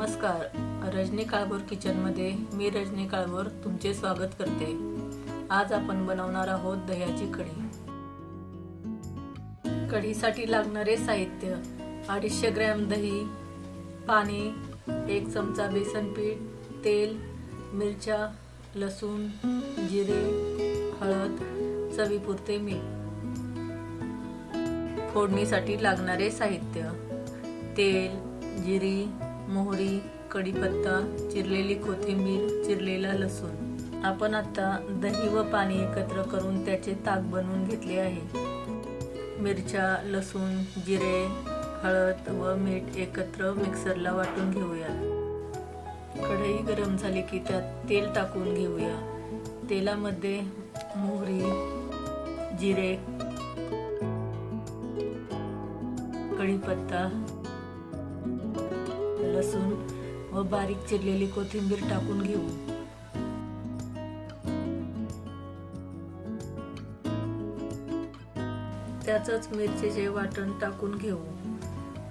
नमस्कार. रजनी काळबर किचनमध्ये मी रजनी काळबोर तुमचे स्वागत करते. आज आपण बनवणार आहोत दह्याची कढी. कढीसाठी लागणारे साहित्य अडीचशे ग्रॅम दही पाणी एक चमचा बेसन पीठ तेल मिरच्या लसूण जिरे हळद चवीपुरते मीठ. फोडणीसाठी लागणारे साहित्य तेल जिरी मोहरी कढीपत्ता चिरलेली कोथिंबीर चिरलेला लसूण. आपण आता दही व पाणी एकत्र करून त्याचे ताक बनवून घेतले आहे. मिरच्या लसूण जिरे हळद व मीठ एकत्र मिक्सरला वाटून घेऊया. कढई गरम झाली की त्यात तेल टाकून घेऊया. तेलामध्ये मोहरी जिरे कढीपत्ता लसूण व बारीक चिरलेली कोथिंबीर टाकून घेऊ. त्यातच मिरचीचे वाटण टाकून घेऊ.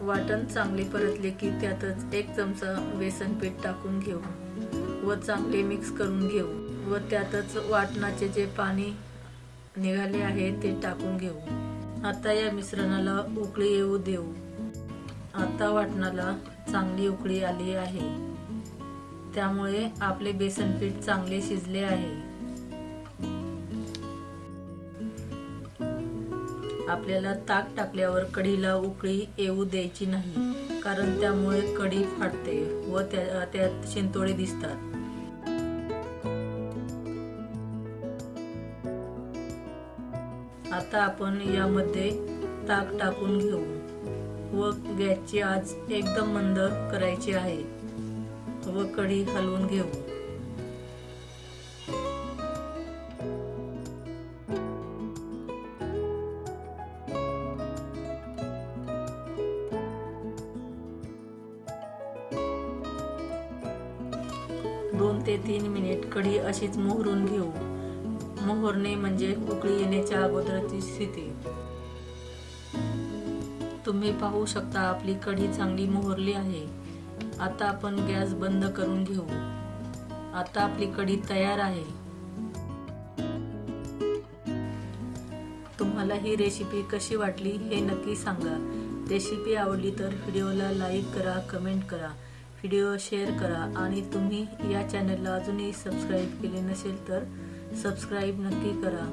वाटण चांगले परतले की त्यातच एक चमचा बेसन पीठ टाकून घेऊ व चांगले मिक्स करून घेऊ व त्यातच वाटणाचे जे पाणी निघाले आहे ते टाकून घेऊ. आता या मिश्रणाला उकळी येऊ देऊ. आता वाटणाला चांगली उकळी आली आहे. त्यामुळे आपले बेसन पीठ चांगले शिजले आहे. आपल्याला ताक टाकल्यावर कढीला उकळी येऊ द्यायची नाही कारण त्यामुळे कढी फाटते व त्या त्यात शिंतोडे दिसतात. आता आपण यामध्ये ताक टाकून घेऊ. व गॅसची आज एकदम मंद करायची आहे. व कढी हलवून घेऊ. दोन ते तीन मिनिट कढी अशीच मोहरून घेऊ. मोहरणे म्हणजे उकळी येण्याच्या अगोदरची स्थिती. तुम्ही पाहू शकता आपली कढी चांगली मोहरली आहे. आता आपण गॅस बंद करून घेऊ. आता आपली कढी तयार आहे. तुम्हाला ही रेसिपी कशी वाटली हे नक्की सांगा. रेसिपी आवडली तर व्हिडिओला लाईक करा कमेंट करा. व्हिडिओ शेअर करा आणि तुम्ही या चॅनलला अजूनही सबस्क्राईब केले नसेल तर सबस्क्राईब नक्की करा.